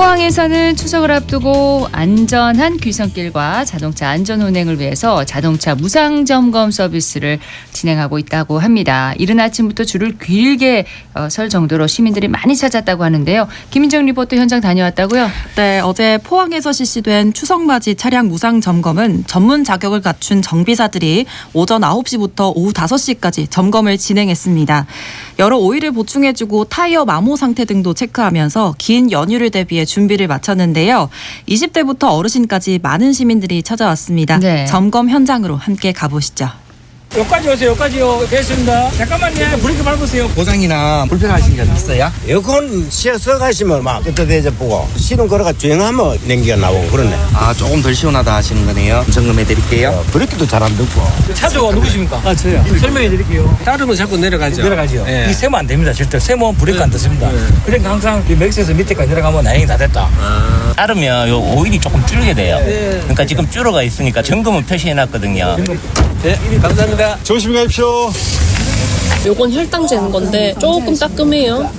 포항에서는 추석을 앞두고 안전한 귀성길과 자동차 안전 운행을 위해서 자동차 무상 점검 서비스를 진행하고 있다고 합니다. 이른 아침부터 줄을 길게 어, 설 정도로 시민들이 많이 찾았다고 하는데요. 김인정 리포터 현장 다녀왔다고요? 네, 어제 포항에서 실시된 추석 맞이 차량 무상 점검은 전문 자격을 갖춘 정비사들이 오전 9시부터 오후 5시까지 점검을 진행했습니다. 여러 오일을 보충해주고 타이어 마모 상태 등도 체크하면서 긴 연휴를 대비해 준비를 마쳤는데요. 20대부터 어르신까지 많은 시민들이 찾아왔습니다. 네. 점검 현장으로 함께 가보시죠. 여기까지 오세요. 여기까지요. 됐습니다. 잠깐만요. 브레이크 밟으세요. 고장이나 불편하신 점 있어요? 에어컨 시에서 가시면 막 그때 대접 보고 시동 걸어가 주행하면 냉기가 나오고 그러네. 아 조금 덜 시원하다 하시는 거네요. 점검해 드릴게요. 어, 브레이크도 잘 안 듣고. 차주가 누구십니까? 아, 저요. 설명해 드릴게요. 따르면 자꾸 내려가죠. 내려가죠. 예. 이 세면 안 됩니다. 절대. 세면 브레이크 안 듣습니다. 그러니까 항상 이 맥스에서 밑에까지 내려가면 다행히 다 됐다. 따르면 요 오일이 조금 줄게 돼요. 그러니까 지금 줄어가 있으니까 점검은 표시해놨거든요. 네, 감사합니다. 조심히 가십시오. 요건 혈당 재는 건데 조금 따끔해요.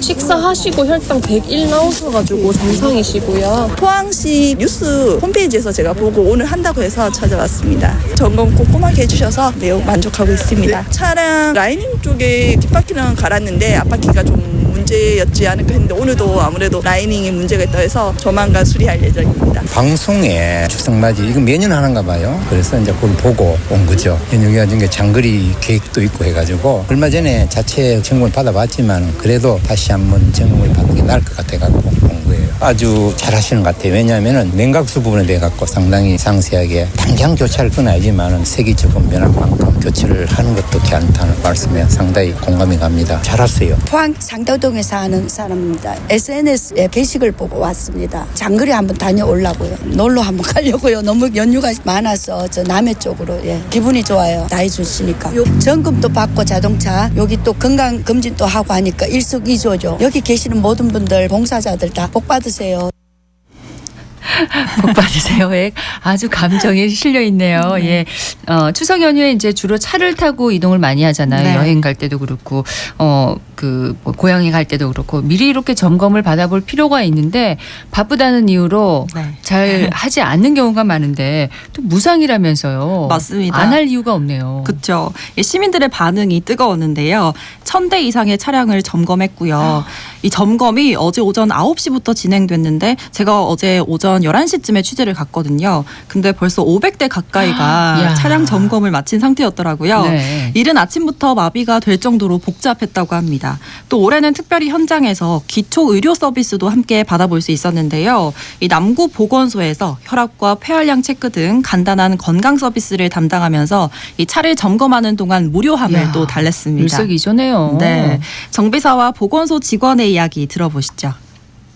식사하시고 혈당 101 나오셔가지고 정상이시고요. 포항시 뉴스 홈페이지에서 제가 보고 오늘 한다고 해서 찾아왔습니다. 점검 꼼꼼하게 해주셔서 매우 만족하고 있습니다. 차량 라이닝 쪽에 뒷바퀴는 갈았는데 앞바퀴가 좀 문제였지 않을까 했는데 오늘도 아무래도 라이닝에 문제가 있다 해서 조만간 수리할 예정입니다. 방송에 추석맞이 이거 매년 하는가 봐요. 그래서 이제 그걸 보고 온 거죠. 연휴가 중에 장거리 계획도 있고 해가지고 얼마 전에 자체 점검을 받아봤지만 그래도 다시 한번 점검을 받는 게 나을 것 같아갖고. 아주 잘하시는 것 같아요. 왜냐하면은 냉각수 부분에 대해 갖고 상당히 상세하게 당장 건 아니지만은 색이 조금 변한 만큼 교체를 하는 것도 괜찮다는 말씀에 상당히 공감이 갑니다. 잘하세요. 포항 상도동에 사는 사람입니다. SNS에 게시글 보고 왔습니다. 장거리 한번 다녀오려고요. 놀러 한번 가려고요. 너무 연휴가 많아서 저 남해 쪽으로 예. 기분이 좋아요. 나이 주시니까 점검도 받고 자동차 여기 또 건강 검진 또 하고 하니까 일석이조죠. 여기 계시는 모든 분들 봉사자들 다 복 받으 세요. 복 받으세요. 예, 아주 감정이 실려 있네요. 예. 어, 추석 연휴에 이제 주로 차를 타고 이동을 많이 하잖아요. 네. 여행 갈 때도 그렇고, 어, 그, 뭐 고향에 갈 때도 그렇고, 미리 이렇게 점검을 받아볼 필요가 있는데, 바쁘다는 이유로 네. 잘 하지 않는 경우가 많은데, 또 무상이라면서요. 맞습니다. 안 할 이유가 없네요. 그렇죠. 시민들의 반응이 뜨거웠는데요. 천 대 이상의 차량을 점검했고요. 이 점검이 어제 오전 9시부터 진행됐는데 제가 어제 오전 11시쯤에 취재를 갔거든요. 근데 벌써 500대 가까이가 야. 차량 점검을 마친 상태였더라고요. 네. 이른 아침부터 마비가 될 정도로 복잡했다고 합니다. 또 올해는 특별히 현장에서 기초 의료 서비스도 함께 받아볼 수 있었는데요. 이 남구 보건소에서 혈압과 폐활량 체크 등 간단한 건강 서비스를 담당하면서 이 차를 점검하는 동안 무료함을 야, 또 달랬습니다. 일석이조네요. 네. 정비사와 보건소 직원의 이야기 들어보시죠.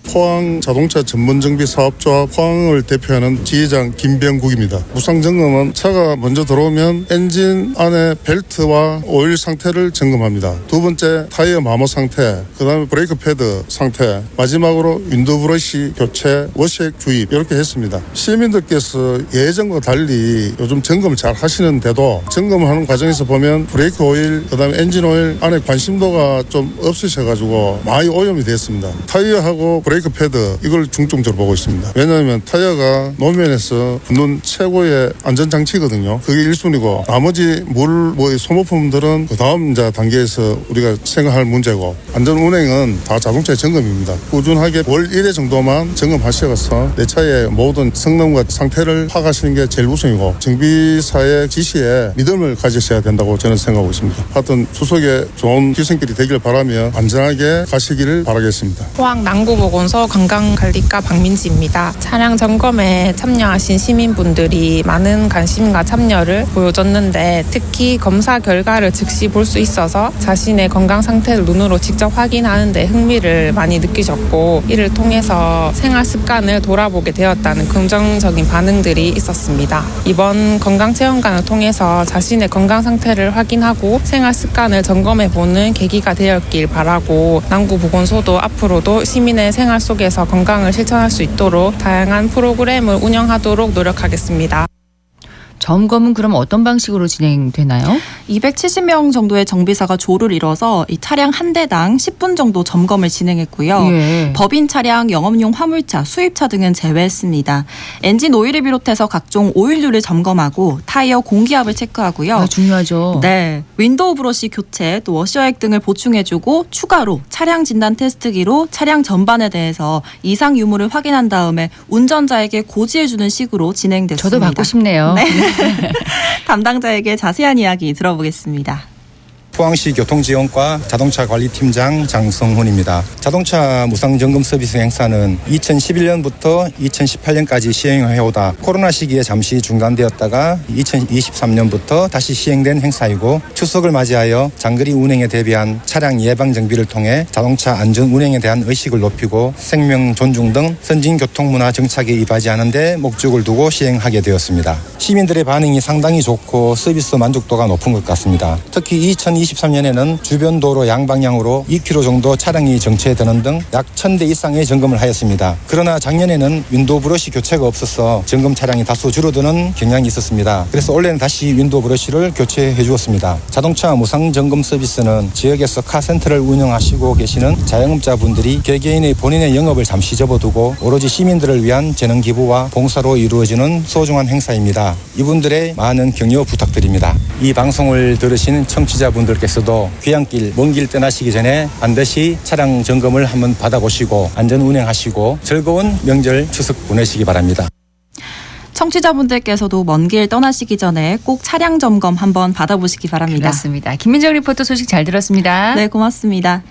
포항 자동차 전문 정비 사업조합 포항을 대표하는 지회장 김병국입니다. 무상 점검은 차가 먼저 들어오면 엔진 안에 벨트와 오일 상태를 점검합니다. 두 번째 타이어 마모 상태, 그다음에 브레이크 패드 상태, 마지막으로 윈도 브러시 교체, 워식 주입 이렇게 했습니다. 시민들께서 예전과 달리 요즘 점검을 잘 하시는데도 점검을 하는 과정에서 보면 브레이크 오일, 그다음에 엔진 오일 안에 관심도가 좀 없으셔가지고 많이 오염이 됐습니다. 타이어하고 브레이크 패드 이걸 중점적으로 보고 있습니다. 왜냐하면 타이어가 노면에서 붙는 최고의 안전 장치거든요. 그게 1순위고 나머지 물뭐 소모품들은 그 다음 이제 단계에서 우리가 생각할 문제고 안전 운행은 다 자동차의 점검입니다. 꾸준하게 월 1회 정도만 점검하셔서 내 차의 모든 성능과 상태를 파악하시는 게 제일 우선이고 정비사의 지시에 믿음을 가지셔야 된다고 저는 생각하고 있습니다. 하여튼 추석에 좋은 귀성길이 되길 바라며 안전하게 가시기를 바라겠습니다. 포항 남구보건 소 건강관리과 박민지입니다. 차량 점검에 참여하신 시민분들이 많은 관심과 참여를 보여줬는데 특히 검사 결과를 즉시 볼 수 있어서 자신의 건강 상태를 눈으로 직접 확인하는데 흥미를 많이 느끼셨고 이를 통해서 생활 습관을 돌아보게 되었다는 긍정적인 반응들이 있었습니다. 이번 건강체험관을 통해서 자신의 건강 상태를 확인하고 생활 습관을 점검해 보는 계기가 되었길 바라고 남구보건소도 앞으로도 시민의 생활 속에서 건강을 실천할 수 있도록 다양한 프로그램을 운영하도록 노력하겠습니다. 점검은 그럼 어떤 방식으로 진행되나요? 270명 정도의 정비사가 조를 이뤄서 이 차량 한 대당 10분 정도 점검을 진행했고요. 예. 법인 차량, 영업용 화물차, 수입차 등은 제외했습니다. 엔진 오일을 비롯해서 각종 오일류를 점검하고 타이어 공기압을 체크하고요. 아, 중요하죠. 네, 윈도우 브러시 교체, 또 워셔액 등을 보충해주고 추가로 차량 진단 테스트기로 차량 전반에 대해서 이상 유무를 확인한 다음에 운전자에게 고지해주는 식으로 진행됐습니다. 저도 받고 싶네요. 네. 담당자에게 자세한 이야기 들어보겠습니다. 포항시 교통지원과 자동차 관리팀장 장성훈입니다. 자동차 무상 점검 서비스 행사는 2011년부터 2018년까지 시행해오다 코로나 시기에 잠시 중단되었다가 2023년부터 다시 시행된 행사이고 추석을 맞이하여 장거리 운행에 대비한 차량 예방 정비를 통해 자동차 안전 운행에 대한 의식을 높이고 생명 존중 등 선진 교통 문화 정착에 이바지하는 데 목적을 두고 시행하게 되었습니다. 시민들의 반응이 상당히 좋고 서비스 만족도가 높은 것 같습니다. 특히 2023년에는 주변 도로 양방향으로 2km 정도 차량이 정체되는 등 약 1000대 이상의 점검을 하였습니다. 그러나 작년에는 윈도우 브러시 교체가 없어서 점검 차량이 다소 줄어드는 경향이 있었습니다. 그래서 올해는 다시 윈도우 브러시를 교체해 주었습니다. 자동차 무상 점검 서비스는 지역에서 카센터를 운영하시고 계시는 자영업자분들이 개개인의 본인의 영업을 잠시 접어두고 오로지 시민들을 위한 재능 기부와 봉사로 이루어지는 소중한 행사입니다. 이분들의 많은 격려 부탁드립니다. 이 방송을 들으시는 청취자 분들께서도 귀향길, 먼 길 떠나시기 전에 반드시 차량 점검을 한번 받아보시고 안전 운행하시고 즐거운 명절 추석 보내시기 바랍니다. 청취자분들께서도 먼 길 떠나시기 전에 꼭 차량 점검 한번 받아보시기 바랍니다. 그렇습니다. 김민정 리포터 소식 잘 들었습니다. 네, 고맙습니다.